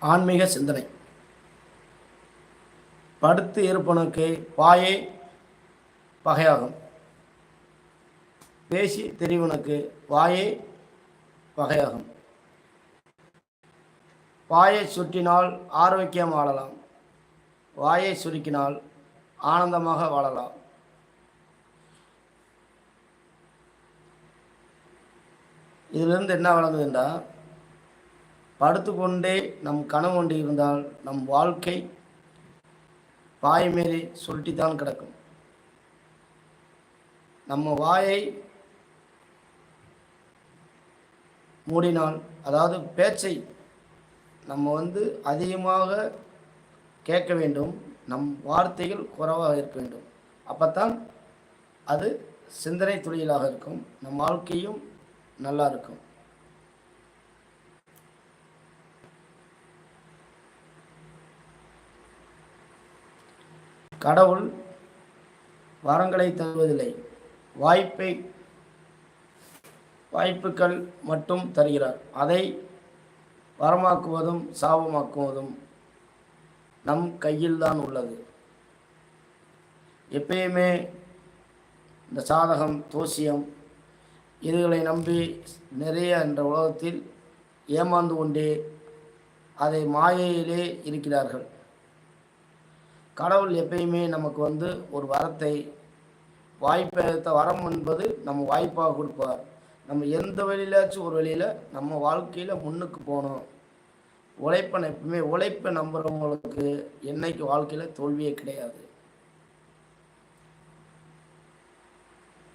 ஆன்மீக சிந்தனை. படுத்து இருப்பனுக்கு பாயே பகையாகும். பேசி தெரிவனுக்கு வாயே பகையாகும். வாயை சுற்றினால் ஆரோக்கியம் வாழலாம். வாயை சுருக்கினால் ஆனந்தமாக வாழலாம். இதிலிருந்து என்ன வழங்குதுண்டா படுத்துக்கொண்டே நம் கனவு கொண்டு இருந்தால் நம் வாழ்க்கை வாய் சொல்லிட்டு சுருட்டித்தான் கிடக்கும். நம்ம வாயை மூடினால் அதாவது பேச்சை நம்ம வந்து அதிகமாக கேட்க வேண்டும் நம் வார்த்தைகள் குறைவாக இருக்க வேண்டும். அப்போத்தான் அது சிந்தனை தொழிலாக இருக்கும் நம் வாழ்க்கையும் நல்லா இருக்கும். கடவுள் வரங்களை தருவதில்லை. வாய்ப்பை வாய்ப்புகள் மட்டும் தருகிறார். அதை வரமாக்குவதும் சாபமாக்குவதும் நம் கையில்தான் உள்ளது. எப்பயுமே இந்த சாதகம் தோசியம் இதுகளை நம்பி நிறைய என்ற உலகத்தில் ஏமாந்து கொண்டே அதை மாயையிலே இருக்கிறார்கள். கடவுள் எப்பயுமே நமக்கு வந்து ஒரு வரத்தை வாய்ப்பெடுத்த வரம் என்பது நம்ம வாய்ப்பாக கொடுப்பார். நம்ம எந்த வழியிலாச்சும் ஒரு வழியில் நம்ம வாழ்க்கையில் முன்னுக்கு போகணும். உழைப்பை எப்பவுமே உழைப்பை நம்புகிறவங்களுக்கு என்னைக்கு வாழ்க்கையில் தோல்வியே கிடையாது.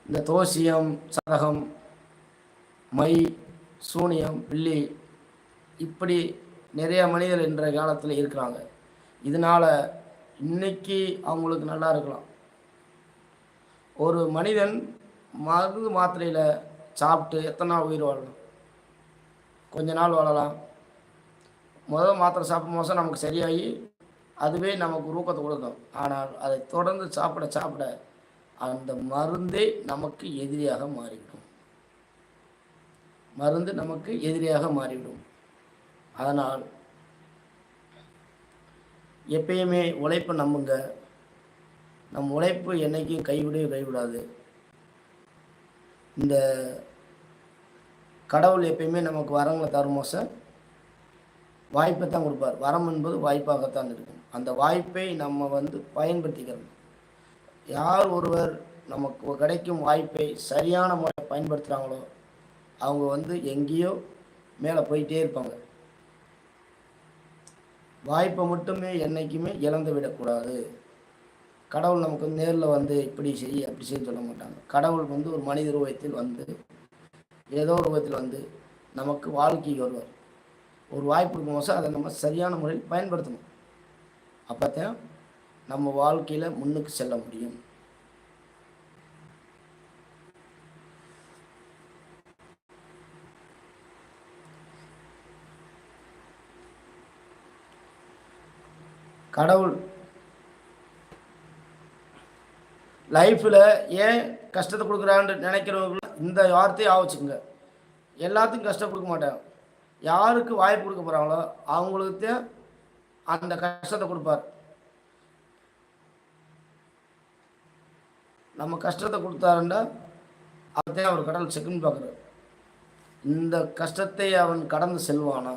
இந்த தோசியம் சதகம் மை சூனியம் பில்லி இப்படி நிறைய மனிதர் இன்றைய காலத்தில் இருக்கிறாங்க. இதனால் இன்னைக்கு அவங்களுக்கு நல்லா இருக்கலாம். ஒரு மனிதன் மருந்து மாத்திரையில் சாப்பிட்டு எத்தனை நாள் உயிர் வாழணும்? கொஞ்ச நாள் வாழலாம். முதல் மாத்திரை சாப்பிடும் மோசம் நமக்கு சரியாகி அதுவே நமக்கு ஊக்கத்தை கொடுக்கும். ஆனால் அதை தொடர்ந்து சாப்பிட சாப்பிட அந்த மருந்தே நமக்கு எதிரியாக மாறிவிடும். மருந்து நமக்கு எதிரியாக மாறிவிடும். அதனால் எப்பயுமே உழைப்பை நம்புங்க. நம் உழைப்பு என்னைக்கும் கைவிடவே கைவிடாது. இந்த கடவுள் எப்பயுமே நமக்கு வரங்களை தருமோச வாய்ப்பை தான் கொடுப்பார். வரம் என்பது வாய்ப்பாகத்தான் இருக்கும். அந்த வாய்ப்பை நம்ம வந்து பயன்படுத்திக்கிறோம் யார் ஒருவர் நமக்கு கிடைக்கும் வாய்ப்பை சரியான முறை பயன்படுத்துகிறாங்களோ அவங்க வந்து எங்கேயோ மேலே போயிட்டே இருப்பாங்க. வாய்ப்பை மட்டுமே என்றைக்குமே இழந்து விடக்கூடாது. கடவுள் நமக்கு நேரில் வந்து இப்படி செய் அப்படி செய்ய சொல்ல மாட்டாங்க. கடவுள் வந்து ஒரு மனித ரூபத்தில் வந்து ஏதோ ஒரு ரூபத்தில் வந்து நமக்கு வாழ்க்கைக்கு வருவார். ஒரு வாய்ப்பு இருக்கும்போது அதை நம்ம சரியான முறையில் பயன்படுத்தணும். அப்போ தான் நம்ம வாழ்க்கையில் முன்னுக்கு செல்ல முடியும். கடவுள். லைஃப்பில் ஏன் கஷ்டத்தை கொடுக்குறான்னு நினைக்கிறவங்க இந்த வார்த்தையை ஆவச்சுக்குங்க எல்லாத்துக்கும் கஷ்டம் கொடுக்க மாட்டேன் யாருக்கு வாய்ப்பு கொடுக்க போகிறாங்களோ அவங்களுக்கு அந்த கஷ்டத்தை கொடுப்பார். நம்ம கஷ்டத்தை கொடுத்தாருண்டா அதே அவர் கடவுள் செக்குன்னு பார்க்குறாரு. இந்த கஷ்டத்தை அவன் கடந்து செல்வானா?